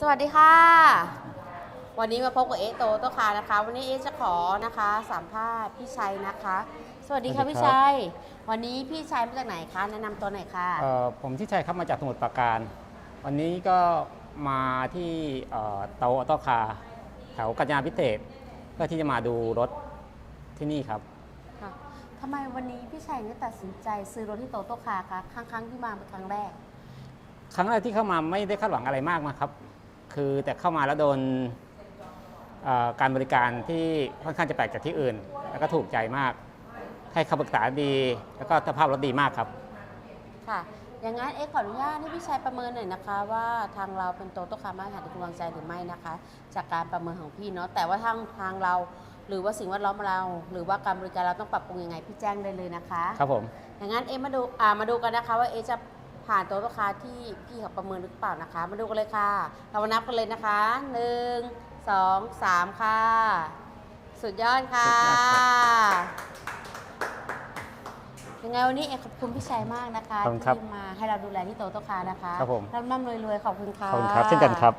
สวัสดีค่ะ วันนี้มาพบกับเอะโตโตคานะคะ วันนี้เอะจะขอนะคะสัมภาษณ์พี่ชัยนะคะ สวัสดีค่ะสวัสดีพี่ครับชัย วันนี้พี่ชัยมาจากไหนคะแนะนำตัวหน่อยค่ะ เอ่อผมที่ชัยครับมาจากสมุทรปราการ วันนี้ก็มาที่เอ่อเตาออโต้คาร์แถวกัญญาพิเศษเพื่อที่จะมาดูรถที่นี่ครับ ค่ะทำไมวันนี้พี่ชัยเนี่ยตัดสินใจซื้อรถที่โตโตคาคะครั้งครั้งที่มาเป็นครั้งแรก ครั้งแรกที่เข้ามาไม่ได้คาดหวังอะไรมากนะครับ คือแต่เข้ามาแล้วโดนเอ่อการบริการที่ค่อนข้างจะแปลกจากที่อื่น แล้วก็ถูกใจมาก ให้คำปรึกษาดี แล้วก็สภาพรถดีมากครับ ค่ะ อย่างนั้นเอ๊ะขออนุญาตให้พี่ชัยประเมินหน่อยนะคะ ว่าทางเราเป็นโตโตคามาตรฐานที่คุณวางใจหรือไม่นะคะ จากการประเมินของพี่เนาะแต่ว่าทางทางเรา หรือว่าสิ่งแวดล้อมเรา หรือว่าการบริการเราต้องปรับปรุงยังไงพี่แจ้งได้เลยนะคะ ครับผมอย่างนั้นเอะมาดูอ่ามาดูกันนะคะว่าเอะจะ ผ่านตัวลูกค้าที่พี่เขาประเมินหรือเปล่านะคะ มาดูกันเลยค่ะ เรามานับกันเลยนะคะหนึ่งสองสามค่ะ สุดยอดค่ะสุดยอดครับยังไงวันนี้เอกขอบคุณพี่ชัยมากนะคะ ขอบคุณครับที่มาให้เราดูแลที่โตโตคานะคะครับผม ร่ำร่ำรวยๆขอบคุณค่ะ ขอบคุณครับ เช่นกันครับ